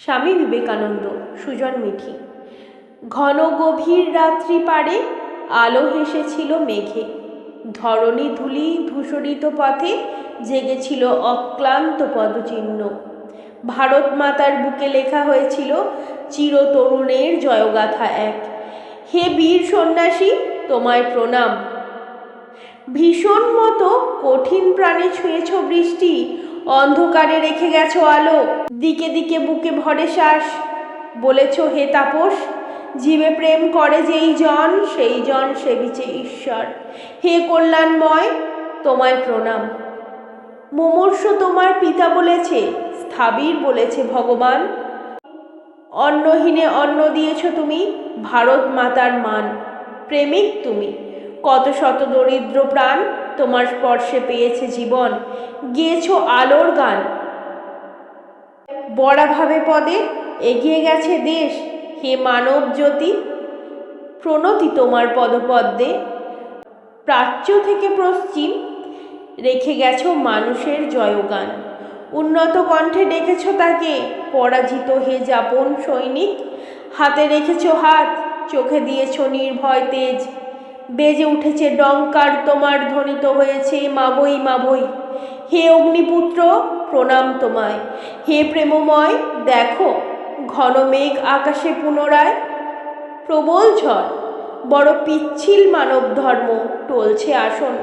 স্বামী বিবেকানন্দ, সুজন মিঠি। ঘন গভীর রাত্রি পারে আলো হেসেছিল মেঘে। ধরণী ধুলি ধূসরিত পথে জেগেছিল অক্লান্ত পদচিহ্ন। ভারত মাতার বুকে লেখা হয়েছিল, চিরতরুণের জয়গাথা এক। হে বীর সন্ন্যাসী, তোমায় প্রণাম। ভীষণ মতো কঠিন প্রাণে ছুঁয়েছ বৃষ্টি অন্ধকারে রেখে গেছো আলো। দিকে দিকে বুকে ভরে শ্বাস। বলেছ, হে তাপস, জীবে প্রেম করে যেই জন, সেই জন সেবিছে ঈশ্বর। হে কল্যাণময়, তোমায় প্রণাম। মুমূর্ষ তোমার পিতা বলেছে, স্থাবির বলেছে ভগবান। অন্নহীনে অন্ন দিয়েছ তুমি, ভারত মাতার মান। প্রেমিক তুমি, কত শত দরিদ্র প্রাণ তোমার স্পর্শে পেয়েছে জীবন। গিয়েছ আলোর গান। বড়াভাবে পদে এগিয়ে গেছে দেশ। হে মানব জ্যোতি প্রণতি তোমার পদপদ্মে। প্রাচ্য থেকে পশ্চিম রেখে গেছ মানুষের জয়গান। উন্নত কণ্ঠে ডেকেছ তাকে, পরাজিত হে যাপন সৈনিক। হাতে রেখেছ হাত, চোখে দিয়েছ নির্ভয় তেজ। বেজে উঠেছে ডঙ্কার তোমার ধ্বনিত হয়েছে মাবই মাবই। হে অগ্নিপুত্র, প্রণাম তোমায়। হে প্রেমময়, দেখো, ঘন মেঘ আকাশে পুনরায় প্রবল ঝড়। বড় পিচ্ছিল মানব ধর্ম টলছে আসন।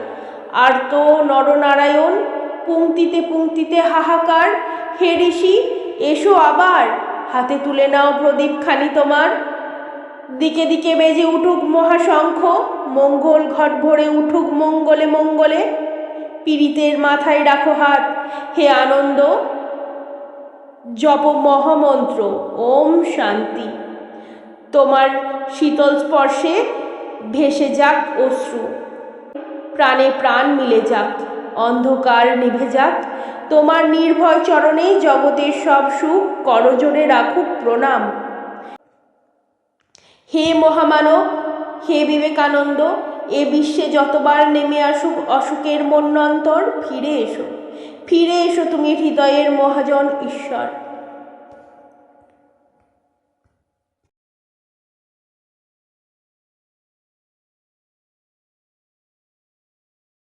আর তো নরনারায়ণ পুংক্তিতে পুংক্তিতে হাহাকার। হে ঋষি, এসো আবার, হাতে তুলে নাও প্রদীপখানি তোমার। দিকে দিকে বেজে উঠুক মহাশঙ্খ, মঙ্গল ঘট ভরে উঠুক মঙ্গলে মঙ্গলে। পীড়িতের মাথায় রাখো হাত, হে আনন্দ। জপ মহামন্ত্র, ওম শান্তি। তোমার শীতল স্পর্শে ভেসে যাক অশ্রু। প্রাণে প্রাণ মিলে যাক, অন্ধকার নিভে যাক। তোমার নির্ভয় চরণে জগতের সব সুখ, করজোড়ে রাখুক প্রণাম। হে মহামানব, হে বিবেকানন্দ, এ বিশ্বে যতবার নেমে আসুক অসুখের মন্যন্তর ফিরে এসো। ফিরে এসো তুমি হৃদয়ের মহাজন ঈশ্বর।